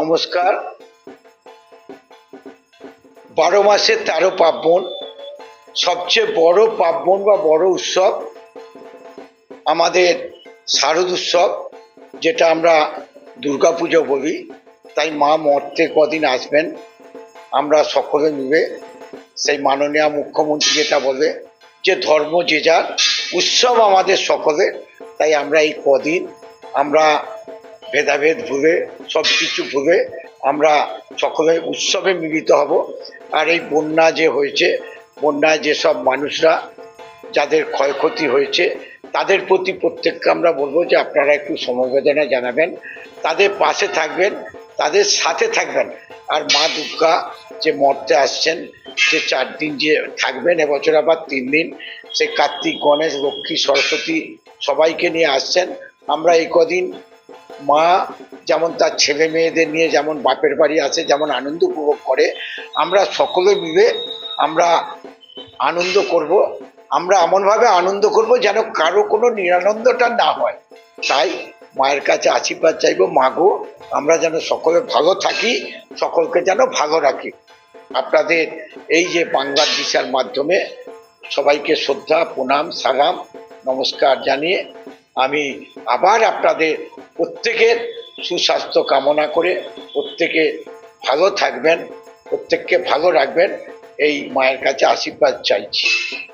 নমস্কার। বারো মাসে তেরো পার্বণ, সবচেয়ে বড় পার্বণ বা বড় উৎসব আমাদের শারদ উৎসব, যেটা আমরা দুর্গাপুজো বলি। তাই মা মর্তে কদিন আসবেন, আমরা সকলে মিলে সেই মাননীয় মুখ্যমন্ত্রী যেটা বলে যে ধর্ম যে যার, উৎসব আমাদের সকলের। তাই আমরা এই কদিন আমরা ভেদাভেদ ভুলে সব কিছু ভুলে আমরা সকলে উৎসবে মিলিত হব। আর এই বন্যা যে হয়েছে, বন্যায় যেসব মানুষরা যাদের ক্ষয়ক্ষতি হয়েছে, তাদের প্রতি প্রত্যেককে আমরা বলব যে আপনারা একটু সমবেদনা জানাবেন। তাদের পাশে থাকবেন, তাদের সাথে থাকবেন। আর মা দুর্গা যে মর্তে আসছেন, যে চার দিন যে থাকবেন, এবছর আবার তিন দিন, সে কার্তিক, গণেশ, লক্ষ্মী, সরস্বতী সবাইকে নিয়ে আসছেন। আমরা এই কদিন মা যেমন তার ছেলে মেয়েদের নিয়ে যেমন বাপের বাড়ি আসে, যেমন আনন্দ উপভোগ করে, আমরা সকলে মিলে আমরা আনন্দ করব, আমরা এমনভাবে আনন্দ করব যেন কারও কোনো নিরানন্দটা না হয়। তাই মায়ের কাছে আশীর্বাদ চাইব মাগো আমরা যেন সকলে ভালো থাকি, সকলকে যেন ভালো রাখি। আপনাদের এই যে বাংলার দিশার মাধ্যমে সবাইকে শ্রদ্ধা, প্রণাম, সালাম, নমস্কার জানিয়ে আমি আবার আপনাদের প্রত্যেকের সুস্বাস্থ্য কামনা করে প্রত্যেকে ভালো থাকবেন, প্রত্যেককে ভালো রাখবেন, এই মায়ের কাছে আশীর্বাদ চাইছি।